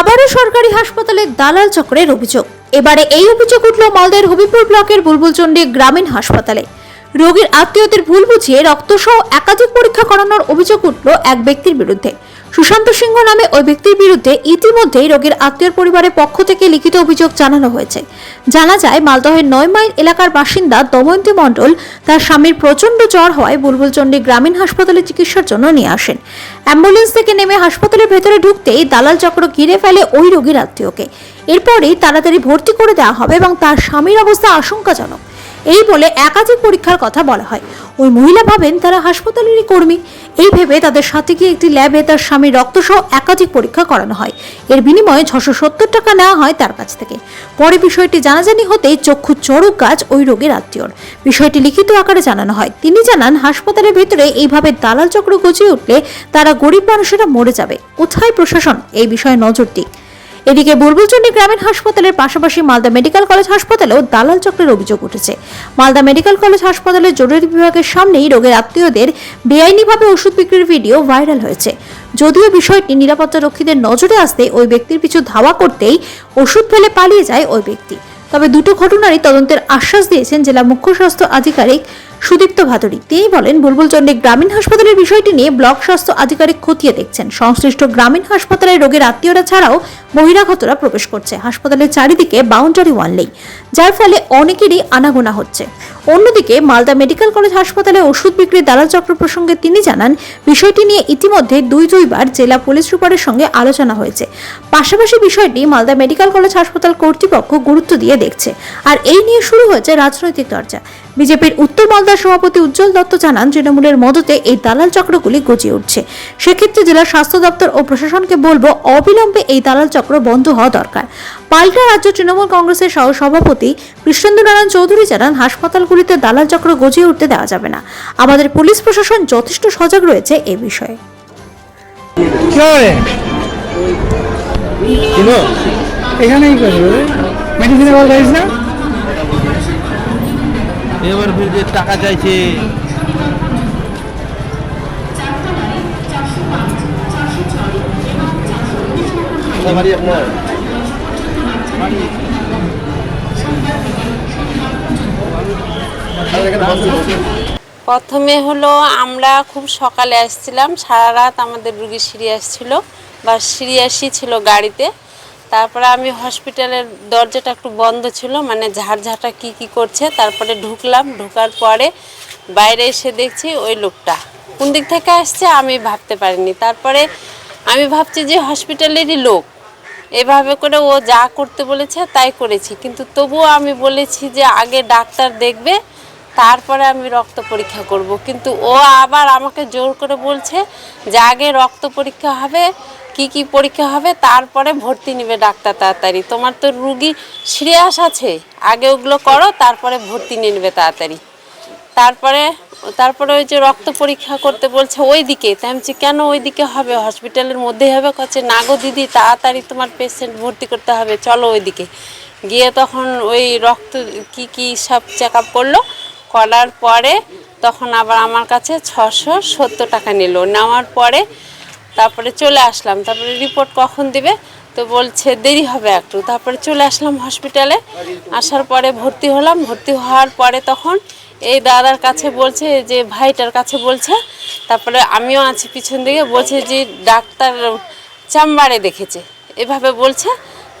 আবারও সরকারি হাসপাতালের দালাল চক্রের অভিযোগ। এবারে এই অভিযোগ উঠল মালদার হবিপুর ব্লকের বুলবুলচন্ডী গ্রামীণ হাসপাতালে। রোগীর আত্মীয়দের ভুল বুঝিয়ে রক্তসহ একাধিক পরীক্ষা করানোর অভিযোগ উঠল এক ব্যক্তির বিরুদ্ধে। সুশান্ত সিংহ নামে ওই ব্যক্তির বিরুদ্ধে ইতিমধ্যেই রোগীর আত্মীয়র পরিবারের পক্ষ থেকে লিখিত অভিযোগ জানানো হয়েছে। জানা যায়, মালদহের নয় মাইল এলাকার বাসিন্দা দময়ন্তী মণ্ডল তার স্বামীর প্রচণ্ড জ্বর হওয়ায় বুলবুলচন্ডী গ্রামীণ হাসপাতালে চিকিৎসার জন্য নিয়ে আসেন। অ্যাম্বুলেন্স থেকে নেমে হাসপাতালের ভেতরে ঢুকতেই দালাল চক্র ঘিরে ফেলে ওই রোগীর আত্মীয়কে। এরপরেই তাড়াতাড়ি ভর্তি করে দেওয়া হবে এবং তার স্বামীর অবস্থা আশঙ্কাজনক। এই বলে একাধিক পরীক্ষার কথা বলা হয়। ওই মহিলা ভাবেন তারা হাসপাতালেরই কর্মী। এই ভেবে তাদের সাথে গিয়ে একটি ল্যাবে তার স্বামীর রক্তসহ একাধিক পরীক্ষা করানো হয়। এর বিনিময়ে ছশো সত্তর টাকা নেওয়া হয় তার কাছ থেকে। পরে বিষয়টি জানাজানি হতেই চক্ষু চড়ক গাছ ওই রোগীর আত্মীয়র। বিষয়টি লিখিত আকারে জানানো হয়। তিনি জানান, হাসপাতালের ভেতরে এইভাবে দালাল চক্র গজিয়ে উঠলে তারা গরিব মানুষেরা মরে যাবে। কোথায় প্রশাসন? এই বিষয়ে নজর দিক। এদিকে বুলবুলচন্ডী গ্রামীণ হাসপাতালের পাশাপাশি মালদা মেডিকেল কলেজ হাসপাতালেও দালাল চক্রের অভিযোগ উঠেছে। মালদা মেডিকেল কলেজ হাসপাতালের জরুরি বিভাগের সামনেই রোগের আত্মীয়দের বেআইনিভাবে ওষুধ বিক্রির ভিডিও ভাইরাল হয়েছে। যদিও বিষয়টি নিরাপত্তা রক্ষীদের নজরে আসতে ওই ব্যক্তির পিছু ধাওয়া করতেই ওষুধ ফেলে পালিয়ে যায় ওই ব্যক্তি। তবে দুটো ঘটনারই তদন্তের আশ্বাস দিয়েছেন জেলা মুখ্য স্বাস্থ্য আধিকারিক সুদীপ্ত ভাদুরী। তিনি বলেন, বুলবুলচন্ডী গ্রামীণ হাসপাতালের বিষয়টি নিয়ে ব্লক স্বাস্থ্য আধিকারিক খতিয়ে দেখছেন। সংশ্লিষ্ট গ্রামীণ হাসপাতালে রোগের আত্মীয়রা ছাড়াও বহিরাগতরা প্রবেশ করছে। হাসপাতালের চারিদিকে বাউন্ডারি ওয়ানলেই যার ফলে অনেকেরই আনাগোনা হচ্ছে। অন্যদিকে মালদা মেডিকেল কলেজ হাসপাতালে ওষুধ বিক্রির দালাল চক্র প্রসঙ্গে তিনি জানান, বিষয়টি নিয়ে ইতিমধ্যে দুই দুইবার জেলা পুলিশ সুপারের সঙ্গে আলোচনা হয়েছে। পাশাপাশি বিষয়টি মালদা মেডিকেল কলেজ হাসপাতাল কর্তৃপক্ষ গুরুত্ব দিয়ে দেখছে। আর এই নিয়ে শুরু হয়েছে রাজনৈতিক চর্চা। বিজেপির উত্তর মালদার সভাপতি উজ্জ্বল দত্ত জানান, তৃণমূলের মদতে এই দালাল চক্রগুলি গজিয়ে উঠছে। সেক্ষেত্রে জেলা স্বাস্থ্য দপ্তর ও প্রশাসনকে বলব, অবিলম্বে এই দালাল চক্র বন্ধ হওয়া দরকার। পাল্টা রাজ্য তৃণমূল কংগ্রেসের সহ সভাপতি কৃষ্ণেন্দু নারায়ণ চৌধুরী জানান হাসপাতালগুলিতে দালাল চক্র গজিয়ে উঠতে দেওয়া যাবে না। আমাদের পুলিশ প্রশাসন যথেষ্ট সজাগ রয়েছে এ বিষয়ে। এখানেই মেডিসিনে কল না? এবার যে টাকা চাইছে। বাড়ি আপনার প্রথমে হলো আমরা খুব সকালে আসছিলাম, সারা রাত আমাদের রুগী সিরিয়াস ছিল বা সিরিয়াসই ছিল গাড়িতে। তারপরে আমি হসপিটালের দরজাটা একটু বন্ধ ছিল মানে ঝাড়ঝাটা কি কি করছে, তারপরে ঢুকলাম, ঢোকার পরে বাইরে এসে দেখছি ওই লোকটা। কোন দিক থেকে আসছে আমি ভাবতে পারিনি। তারপরে আমি ভাবছি যে হসপিটালেরই লোক। এভাবে করে ও যা করতে বলেছে তাই করেছি। কিন্তু তবুও আমি বলেছি যে আগে ডাক্তার দেখবে, তারপরে আমি রক্ত পরীক্ষা করব। কিন্তু ও আবার আমাকে জোর করে বলছে যে আগে রক্ত পরীক্ষা হবে, কি কি পরীক্ষা হবে, তারপরে ভর্তি নেবে ডাক্তার তাড়াতাড়ি। তোমার তো রুগী সিরিয়াস আছে, আগে ওগুলো করো, তারপরে ভর্তি নিয়ে নেবে তাড়াতাড়ি। তারপরে তারপরে ওই যে রক্ত পরীক্ষা করতে বলছে ওই দিকে তাই আমি কেন ওই দিকে হবে? হসপিটালের মধ্যেই হবে? কচ্ছে, না গো দিদি, তাড়াতাড়ি তোমার পেশেন্ট ভর্তি করতে হবে, চলো ওইদিকে। গিয়ে তখন ওই রক্ত কি কি সব চেক আপ করল। করার পরে তখন আবার আমার কাছে ছশো সত্তর টাকা নিল। নেওয়ার পরে তারপরে চলে আসলাম। তারপরে রিপোর্ট কখন দিবে? তো বলছে, দেরি হবে একটু। তারপরে চলে আসলাম হসপিটালে আসার পরে ভর্তি হলাম। ভর্তি হওয়ার পরে তখন এই দাদার কাছে বলছে যে ভাইটার কাছে বলছে, তারপরে আমিও আছি পিছন দিকে, বলছে যে ডাক্তার চেম্বারে দেখেছে। এভাবে বলছে।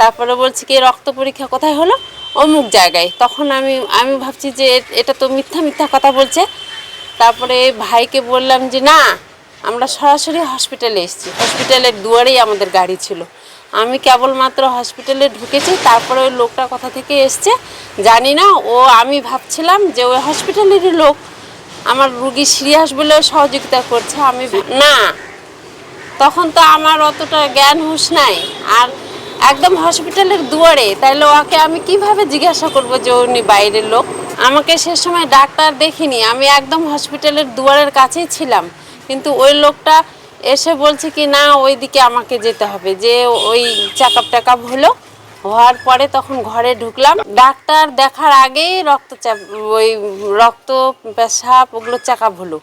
তারপরে বলছে কি রক্ত পরীক্ষা কোথায় হলো? অমুক জায়গায়। তখন আমি আমি ভাবছি যে এটা তো মিথ্যা মিথ্যা কথা বলছে। তারপরে ভাইকে বললাম যে, না, আমরা সরাসরি হসপিটালে এসেছি। হসপিটালের দুয়ারেই আমাদের গাড়ি ছিল। আমি কেবলমাত্র হসপিটালে ঢুকেছি তারপরে ওই লোকটা কোথা থেকে এসছে জানি না। ও আমি ভাবছিলাম যে ওই হসপিটালেরই লোক। আমার রুগী সিরিয়াস বলে সহযোগিতা করছে আমি না। তখন তো আমার অতটা জ্ঞান হুঁশ নাই। আর একদম হসপিটালের দুয়ারে তাইলে ওকে আমি কীভাবে জিজ্ঞাসা করব যে উনি বাইরের লোক? আমাকে সে সময় ডাক্তার দেখিনি আমি একদম হসপিটালের দুয়ারের কাছেই ছিলাম। কিন্তু ওই লোকটা এসে বলছে কি না ওইদিকে আমাকে যেতে হবে। যে ওই চেক আপ হলো হওয়ার পরে তখন ঘরে ঢুকলাম। ডাক্তার দেখার আগেই রক্তচাপ ওই রক্ত পেশাব ওগুলো চেক আপ হলো।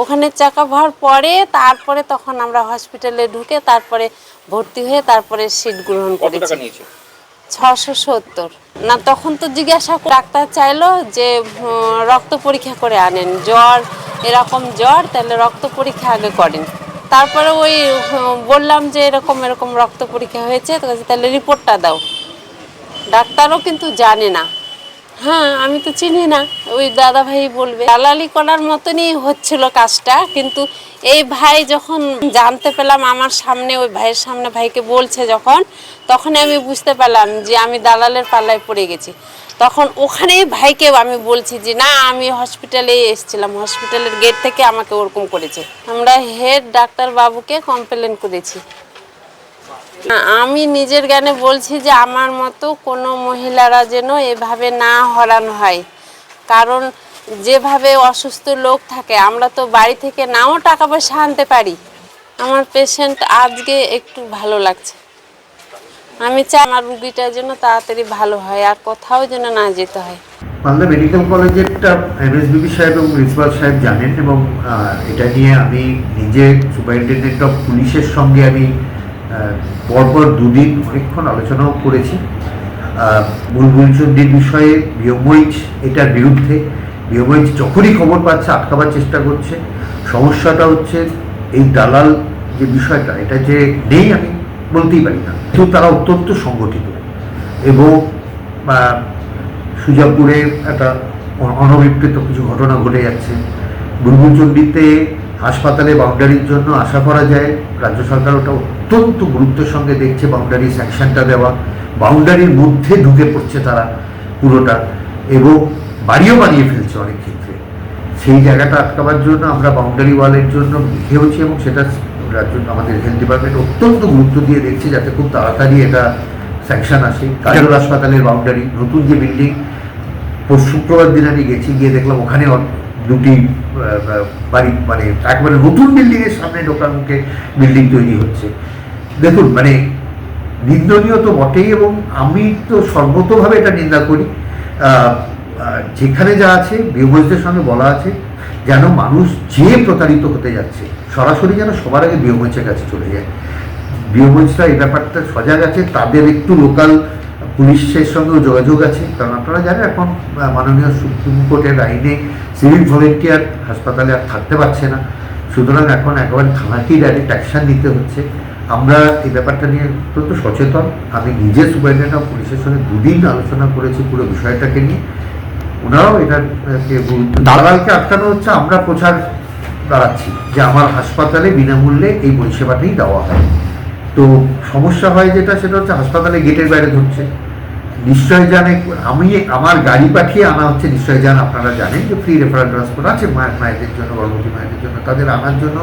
ওখানে চেক আপ হওয়ার পরে তারপরে তখন আমরা হসপিটালে ঢুকে তারপরে ভর্তি হয়ে তারপরে সিট গ্রহণ করেছি। ছশো সত্তর। না তখন তো জিজ্ঞাসা ডাক্তার চাইলো যে রক্ত পরীক্ষা করে আনেন। জ্বর এরকম জ্বর তাহলে রক্ত পরীক্ষা আগে করেন। তারপরে ওই বললাম যে এরকম এরকম রক্ত পরীক্ষা হয়েছে, তো তাহলে রিপোর্টটা দাও। ডাক্তারও কিন্তু জানে না। হ্যাঁ আমি তো চিনি না। ওই দাদা ভাই বলবে, দালালি করার মতনই হচ্ছিল কাজটা, কিন্তু এই ভাই যখন জানতে পেলাম, আমার সামনে, ওই ভাইয়ের সামনে ভাইকে বলছে যখন, তখনই আমি বুঝতে পারলাম যে আমি দালালের পাল্লায় পড়ে গেছি। তখন ওখানেই ভাইকে আমি বলছি যে, না, আমি হসপিটালে এসেছিলাম। হসপিটালের গেট থেকে আমাকে ওরকম করেছে। আমরা হেড ডাক্তার বাবুকে কমপ্লেন করেছি। আমি নিজের জ্ঞানে বলছি যে, আমার মতো কোনো মহিলারা যেন এভাবে না হরান হয়। কারণ যেভাবে অসুস্থ লোক থাকে, আমরা তো বাড়ি থেকে নাও টাকা পয়সা আনতে পারি। আমার পেশেন্ট আজকে একটু ভালো লাগছে। আমি চাই আমার রুগীটা যেন তাড়াতাড়ি ভালো হয় আর কোথাও যেন না যেতে হয়। মালদা মেডিকেল কলেজেরটা এমএসবিবি সাহেব এবং প্রিন্সিপাল সাহেব জানেন এবং এটা নিয়ে আমি নিজে সুপারিনটেন্ডেন্ট অফ পুলিশের সঙ্গে আমি পরপর দুদিন অনেকক্ষণ আলোচনাও করেছি। বুলবুল বিষয়ে বিয়মইচ এটার বিরুদ্ধে। বিয়মইচ যখনই খবর পাচ্ছে, আটকাবার চেষ্টা করছে। সমস্যাটা হচ্ছে এই দালাল যে বিষয়টা, এটা যে নেই আমি বলতেই পারি না। কিন্তু তারা অত্যন্ত সংগঠিত। এবং সুজাপুরে একটা অনভিপ্রেত কিছু ঘটনা ঘটে যাচ্ছে। বুলবুলচন্ডিতে হাসপাতালে বাউন্ডারির জন্য আশা করা যায়, রাজ্য সরকার ওটা অত্যন্ত গুরুত্বের সঙ্গে দেখছে বাউন্ডারি স্যাংশনটা দেওয়া। বাউন্ডারির মধ্যে ঢুকে পড়ছে তারা পুরোটা। এবং বাড়িও বানিয়ে ফেলছে অনেক ক্ষেত্রে। সেই জায়গাটা আটকাবার জন্য আমরা বাউন্ডারি ওয়ালের জন্য লিখেওছি এবং সেটা রাজ্য আমাদের হেলথ ডিপার্টমেন্ট অত্যন্ত গুরুত্ব দিয়ে দেখছে যাতে খুব তাড়াতাড়ি এটা স্যাংশন আসে। কাজল হাসপাতালের বাউন্ডারি নতুন যে বিল্ডিং শুক্রবার দিন আমি গেছি গিয়ে দেখলাম ওখানে দুটি বাড়ি মানে একবারে নতুন বিল্ডিংয়ের সামনে ঢোকার মুখে বিল্ডিং তৈরি হচ্ছে। দেখুন মানে নিন্দনীয় তো বটেই এবং আমি তো সর্বতভাবে এটা নিন্দা করি। যেখানে যা আছে বিয়োগজদের সঙ্গে বলা আছে যেন মানুষ যে প্রতারিত হতে যাচ্ছে সরাসরি যেন সবার আগে বিয়োগজের কাছে চলে যায়। বিয়োগজরা এই ব্যাপারটা সজাগ আছে তাদের একটু লোকাল পুলিশের সঙ্গেও যোগাযোগ আছে। কারণ আপনারা জানেন এখন মাননীয় সুপ্রিম কোর্টের আইনে সিভিল ভলেন্টিয়ার হাসপাতালে আর থাকতে পারছে না। সুতরাং এখন একেবারে থানাকেই ডাইরেক্ট অ্যাকশন নিতে হচ্ছে। আমরা এই ব্যাপারটা নিয়ে অত্যন্ত সচেতন। আমি নিজে সুপারিনটেন্ডেন্ট অফ পুলিশের সঙ্গে দুদিন আলোচনা করেছি পুরো বিষয়টাকে নিয়ে। ওনারাও এটাকে গুরুত্ব দালালকে আটকানো হচ্ছে আমরা প্রচার দাঁড়াচ্ছি, যে আমার হাসপাতালে বিনামূল্যে এই পরিষেবাটাই দেওয়া হয়। তো সমস্যা হয় যেটা, সেটা হচ্ছে হাসপাতালে গেটের বাইরে ধরছে। নিশ্চয় জানে, আমি আমার গাড়ি পাঠিয়ে আনা হচ্ছে, নিশ্চয় জান, আপনারা জানেন যে ফ্রি রেফারেল ট্রান্সপোর্ট আছে মায়ের মায়েদের জন্য, গর্ভবতী মায়েদের জন্য, তাদের আনার জন্য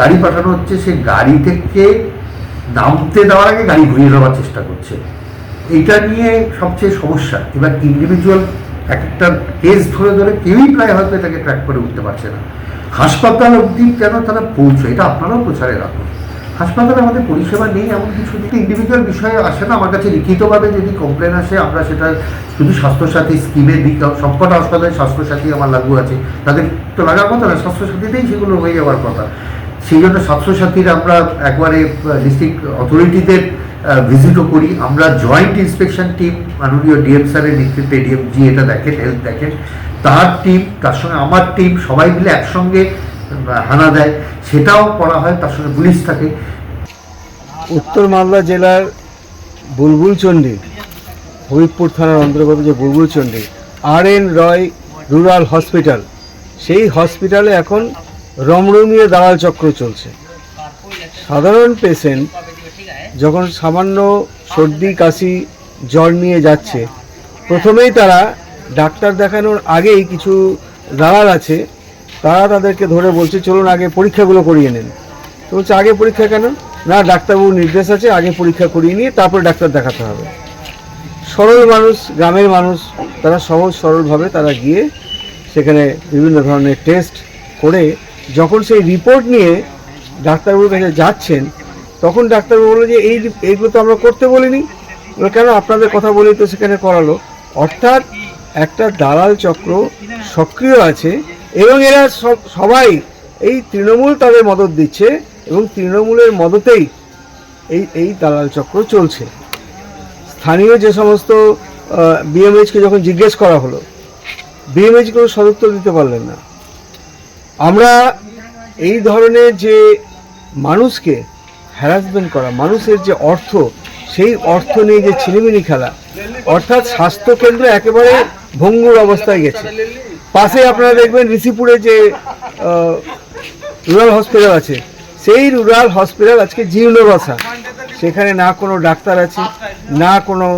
গাড়ি পাঠানো হচ্ছে। সে গাড়ি থেকে নামতে দেওয়ার আগে গাড়ি ঘুরিয়ে দেওয়ার চেষ্টা করছে। এটা নিয়ে সবচেয়ে সমস্যা। এবার ইন্ডিভিজুয়াল এক একটা কেস ধরে ধরে কেউই প্রায় হয়তো এটাকে ট্র্যাক করে উঠতে পারছে না। হাসপাতাল অবধি কেন তারা পৌঁছয়? এটা আপনারাও প্রচারে রাখুন। হাসপাতালে আমাদের পরিষেবা নেই, এমন কিছু ইন্ডিভিজুয়াল বিষয়ে আসে না। আমার কাছে লিখিতভাবে যদি কমপ্লেন আসে, আমরা সেটা শুধু স্বাস্থ্যসাথী স্কিমের দিক সবকটা হাসপাতালে স্বাস্থ্যসাথী আমার লাগু আছে। তাদের তো লাগার কথা না, স্বাস্থ্যসাথীতেই সেগুলো হয়ে যাওয়ার কথা। সেই জন্য স্বাস্থ্যসাথীর আমরা একবারে ডিস্ট্রিক্ট অথরিটিদের ভিজিটও করি। আমরা জয়েন্ট ইন্সপেকশন টিম মাননীয় ডিএম স্যারের নেতৃত্বে ডিএমজি এটা দেখেন হেলথ দেখেন। তার টিম তার সঙ্গে আমার টিম সবাই মিলে একসঙ্গে হানা দেয়। সেটাও করা হয়, তার সঙ্গে পুলিশ থাকে। উত্তর মালদা জেলার বুলবুলচণ্ডী হবিবপুর থানার অন্তর্গত যে Bulbulchandi, R N Roy rural hospital, সেই হসপিটালে এখন রমরমিয়ে দালাল চক্র চলছে। সাধারণ পেশেন্ট যখন সামান্য সর্দি, কাশি, জ্বর নিয়ে যাচ্ছে, প্রথমেই তারা ডাক্তার দেখানোর আগেই কিছু দালাল আছে, তারা তাদেরকে ধরে বলছে, চলুন আগে পরীক্ষাগুলো করিয়ে নেন। তো বলছে, আগে পরীক্ষা কেন? না, ডাক্তারবাবুর নির্দেশ আছে, আগে পরীক্ষা করিয়ে নিয়ে তারপরে ডাক্তার দেখাতে হবে। সরল মানুষ, গ্রামের মানুষ, তারা সহজ সরলভাবে তারা গিয়ে সেখানে বিভিন্ন ধরনের টেস্ট করে, যখন সেই রিপোর্ট নিয়ে ডাক্তারবাবুর কাছে যাচ্ছেন, তখন ডাক্তারবাবু বলল যে, এই, এইগুলো তো আমরা করতে বলিনি। কেন? আপনাদের কথা বলেই তো সেখানে করালো। অর্থাৎ একটা দালাল চক্র সক্রিয় আছে এবং এরা সব, সবাই এই তৃণমূল তাদের মদত দিচ্ছে এবং তৃণমূলের মদতেই এই এই দালাল চক্র চলছে। স্থানীয় যে সমস্ত বিএমএইচকে যখন জিজ্ঞেস করা হলো বিএমএইচ কোনো সদুত্তর দিতে পারলেন না। আমরা এই ধরনের যে মানুষকে হ্যারাসমেন্ট করা, মানুষের যে অর্থ, সেই অর্থ নিয়ে যে ছিনিমিনি খেলা, অর্থাৎ স্বাস্থ্যকেন্দ্র একেবারে ভঙ্গুর অবস্থায় গেছে। পাশে আপনারা দেখবেন ঋষিপুরে যে রুরাল হসপিটাল আছে। সেই রুরাল হসপিটাল আজকে জীর্ণবাসা সেখানে না কোনো ডাক্তার আছে, না কোনো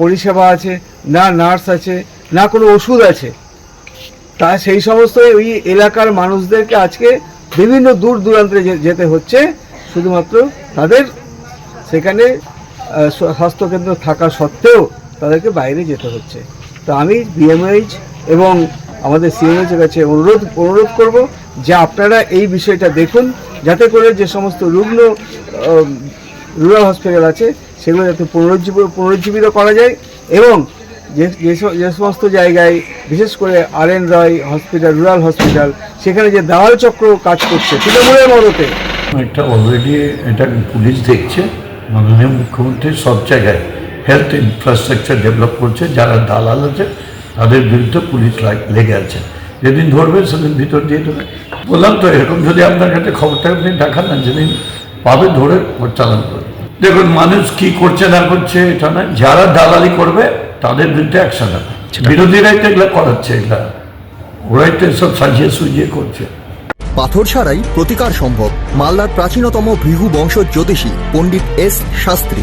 পরিষেবা আছে, না নার্স আছে, না কোনো ওষুধ আছে। তা সেই সমস্ত ওই এলাকার মানুষদেরকে আজকে বিভিন্ন দূর দূরান্তে যেতে হচ্ছে। শুধুমাত্র তাদের সেখানে স্বাস্থ্যকেন্দ্র থাকা সত্ত্বেও তাদেরকে বাইরে যেতে হচ্ছে। তো আমি বিএমএইচ এবং আমাদের সিএমএইচের কাছে অনুরোধ অনুরোধ করব যে আপনারা এই বিষয়টা দেখুন, যাতে করে যে সমস্ত রুগ্ন রুরাল হসপিটাল আছে, সেগুলো যাতে পুনরুজ্জীব, পুনরুজ্জীবিত করা যায় এবং যে যে সমস্ত জায়গায়, বিশেষ করে R N Roy hospital, rural hospital, সেখানে যে দালাল চক্র কাজ করছে, তৃণমূলের মদতে। এটা অলরেডি এটা পুলিশ দেখছে, মাননীয় মুখ্যমন্ত্রী সব জায়গায়। হেলথ ইনফ্রাস্ট্রাকচার ডেভেলপ করছে যারা দালাল আছে তাদের বিরুদ্ধে পুলিশ লাগ- লেগে আছে। যেদিন ধরবে সেদিন ভিতর দিয়ে দেবে। বললাম তো এরকম যদি আপনার কাছে খবরটা আপনি দেখান না যেদিন পাবে ধরে ওর চালান করবে। দেখুন মানুষ কি করছে না করছে এটা না যারা দালালি করবে তাদের বিরুদ্ধে অ্যাকশন হবে। বিরোধীরাই তো এগুলো করাচ্ছে এগুলা। ওরাই তো এসব সাজিয়ে সুজিয়ে করছে। পাথর ছাড়াই প্রতিকার সম্ভব। মালদার প্রাচীনতম ভৃহু বংশ জ্যোতিষী পণ্ডিত এস শাস্ত্রী।